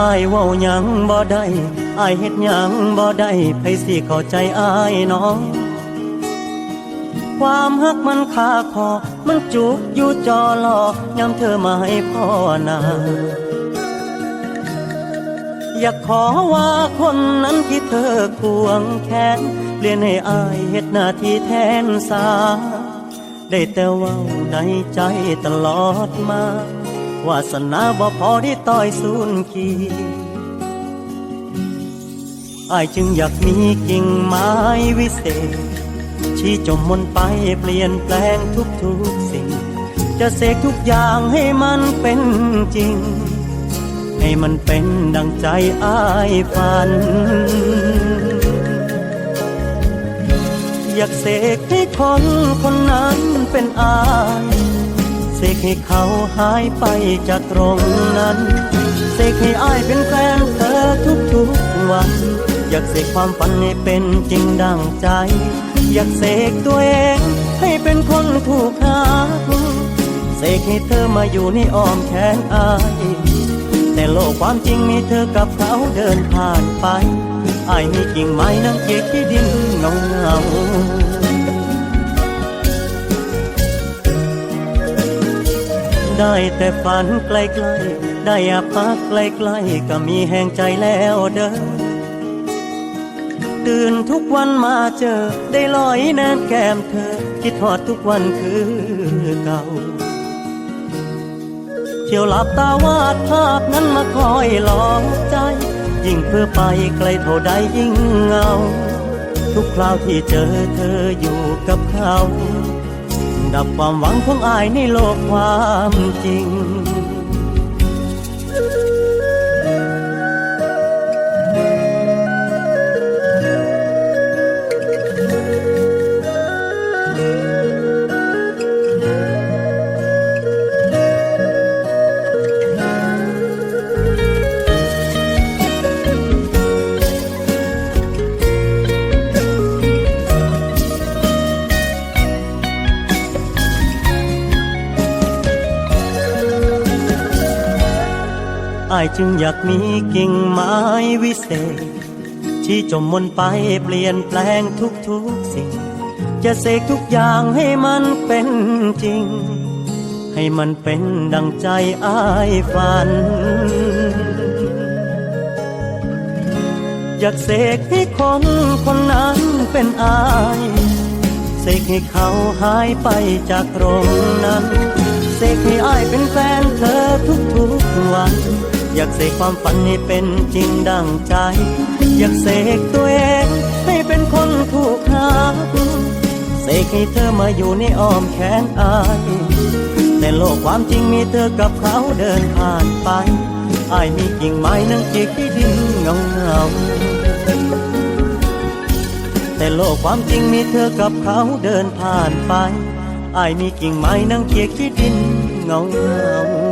อายเว้าหยังบ่ได้อายเฮ็ดหยังบ่ได้ไผสิเข้าใจอายน้อง ความฮักมันคาคอ มันจุกอยู่จอลอยามเธอมาให้พ่อนาอยากขอว่าคนนั้นที่เธอควงแขนเปลี่ยนให้อายเฮ็ดหน้าที่แทนสา ได้แต่ว่าในใจตลอดมา วาสนาบ่พอได้ต่อยสูนขีอายจึงอยากมีกิ่งไม้วิเศษ ชี้จมมนไปเปลี่ยนแปลงทุกๆสิ่ง จะเสกทุกอย่างให้มันเป็นจริง ให้มันเป็นดังใจอายฝัน อยากเสกให้คนคนนั้นเป็นอาย กให้เขาหายไปจากตรงนั้น เสกให้อ้ายเป็นแฟนเธอทุกๆวัน อยากเสกความฝันให้เป็นจริงดังใจ อยากเสกตัวเองให้เป็นคนถูกหาเสกให้เธอมาอยู่ในอ้อมแขนอ้ายแต่โลกความจริงมีเธอกับเขาเดินผ่านไป อ้ายมีกิ่งไม้นั่งเกียกที่ดินเงาเงา ได้แต่ฝันไกลๆ ได้อาพักไกลๆ ก็มีแห่งใจแล้วเด้อ ตื่นทุกวันมาเจอ ได้ลอยแนมแก้มเธอ คิดทอดทุกวันคือเก่า เที่ยวหลับตาวาดภาพนั้นมาคอยหลอกใจ ยิ่งเพื่อไปไกลเท่าใดยิ่งเงา ทุกคราวที่เจอเธออยู่กับเขา ดับความหวังของอายในโลกความจริง อายจึงอยากมีกิ่งไม้วิเศษ ที่จมมนไปเปลี่ยนแปลงทุกๆสิ่ง จะเสกทุกอย่างให้มันเป็นจริง ให้มันเป็นดังใจอายฝัน อยากเสกให้คนคนนั้นเป็นอายเสกให้เขาหายไปจากตรงนั้น เสกให้อายเป็นแฟน อยากเสกความฝันให้เป็นจริงดังใจ อยากเสกตัวเองให้เป็นคนถูกหาเสกให้เธอมาอยู่ในอ้อมแขนอายแต่โลกความจริงมีเธอกับเขาเดินผ่านไปอายมีกิ่งไม้นั่งเกียกที่ดินเงาเงาแต่โลกความจริงมีเธอกับเขาเดินผ่านไปอายมีกิ่งไม้นั่งเกียกที่ดินเงาเงา